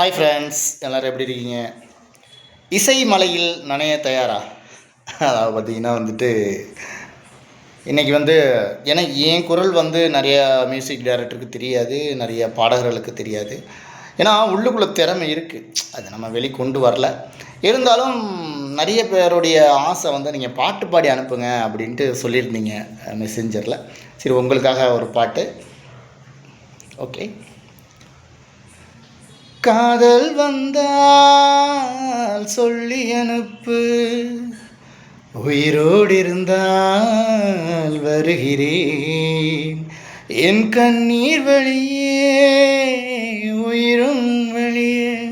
Hi friends எல்லோரும் எப்படி இருக்கீங்க? இசை மலையில் நனைய தயாரா? அதாவது பார்த்தீங்கன்னா வந்துட்டு இன்றைக்கி வந்து எனக்கு என் குரல் வந்து நிறையா மியூசிக் டைரக்டருக்கு தெரியாது நிறைய பாடகர்களுக்கு தெரியாது. ஏன்னா உள்ளுக்குள்ளே திறமை இருக்குது அது நம்ம வெளிக்கொண்டு வரல. இருந்தாலும் நிறைய பேருடைய ஆசை வந்து நீங்கள் பாட்டு பாடி அனுப்புங்க அப்படின்ட்டு சொல்லியிருந்தீங்க மெசேஞ்சரில் சரி உங்களுக்காக ஒரு பாட்டு. ஓகே காதல் வந்தால் சொல்லி அனுப்பு. உயிரோடு இருந்தால் வருகிறேன். என் கண்ணீர் வழியே உயிரும் வழியே.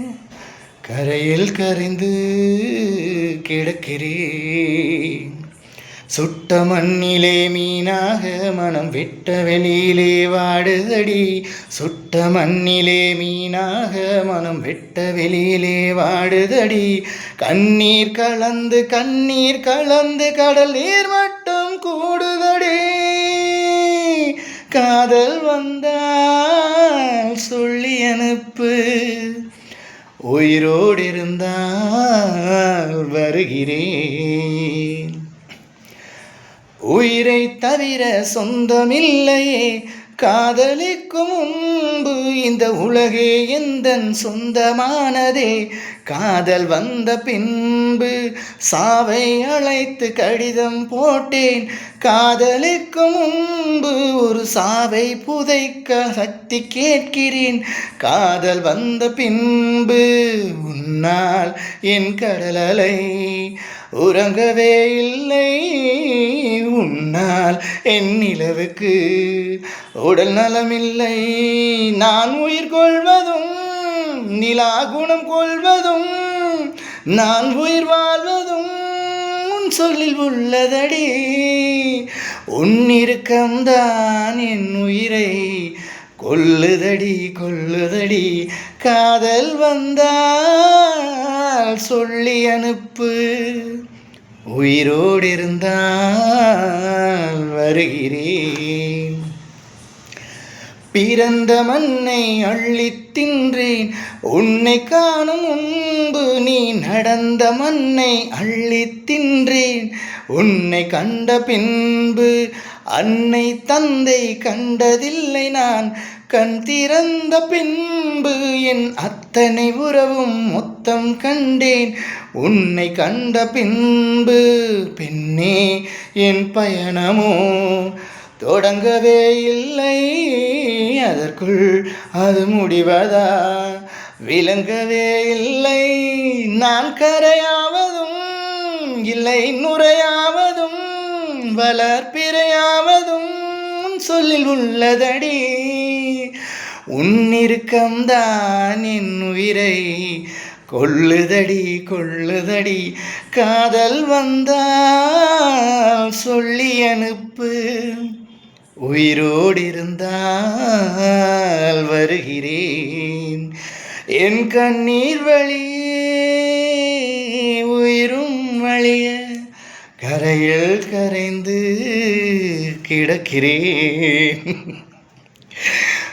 கரையில் கரைந்து கிடக்கிறேன். சுட்ட மண்ணிலே மீனாக மனம் விட்ட வெளியிலே வாடுதடி. சுட்ட மண்ணிலே மீனாக மனம் விட்ட வெளியிலே வாடுதடி. கண்ணீர் கலந்து கண்ணீர் கலந்து கடல் நீர் மட்டும் கூடுதடி. காதல் வந்தால் சொல்லி அனுப்பு. உயிரோடு இருந்தால் வருகிறேன். உயிரை தவிர சொந்தமில்லையே. காதலிக்கும் முன்பு இந்த உலகே எந்தன் சொந்தமானதே. காதல் வந்த பின்பு சாவை அழைத்து கடிதம் போட்டேன். காதலுக்கு முன்பு ஒரு சாவை புதைக்க சக்தி கேட்கிறேன். காதல் வந்த பின்பு உன்னால் என் கடலலை உறங்கவே இல்லை. உன்னால் என் நிலவுக்கு உடல் நலமில்லை. நான் உயிர் கொள்வதும் நிலா குணம் கொள்வதும் நான் உயிர் வாழ்வதும் உன் சொல்லில் உள்ளதடி. உன்னிருக்கம்தான் என் உயிரை கொல்லுதடி கொல்லுதடி. காதல் வந்தால் சொல்லி அனுப்பு. உயிரோடு இருந்தால் வருகிறேன் பிறந்த மண்ணை அள்ளித் தின்றேன். உன்னை காணும் முன்பு நீ நடந்த மண்ணை அள்ளித் தின்றேன். உன்னை கண்ட பின்பு அன்னை தந்தை கண்டதில்லை நான். கண் திறந்த பின்பு என் அத்தனை உறவும் மொத்தம் கண்டேன். உன்னை கண்ட பின்பு பெண்ணே என் பயணமோ? தொடங்கவே இல்லை. அதற்குள் அது முடிவதா? விளங்கவே இல்லை. நான் கரையாவதும் இல்லை நுரையாவதும் வளர்ப்பிரையாவதும் சொல்லில் உள்ளதடி. உன்னிருக்கம்தான் என் உயிரை கொள்ளுதடி கொள்ளுதடி. காதல் வந்தால் சொல்லி அனுப்பு. உயிரோடிருந்தால் வருகிறேன். என் கண்ணீர் வழியே உயிரும் வழிய கரையில் கரைந்து கிடக்கிறேன்.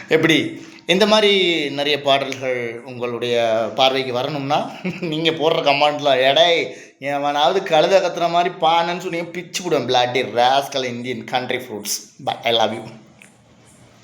எப்படி? இந்த மாதிரி நிறைய பாடல்கள் உங்களுடைய பார்வைக்கு வரணும்னா நீங்கள் போடுற கமெண்ட்டில் எடை எவனாவது கழுத கத்துற மாதிரி பானன்னு சொன்னீங்க பிச்சு விடுவேன் bloody rascal Indian country fruits but I love you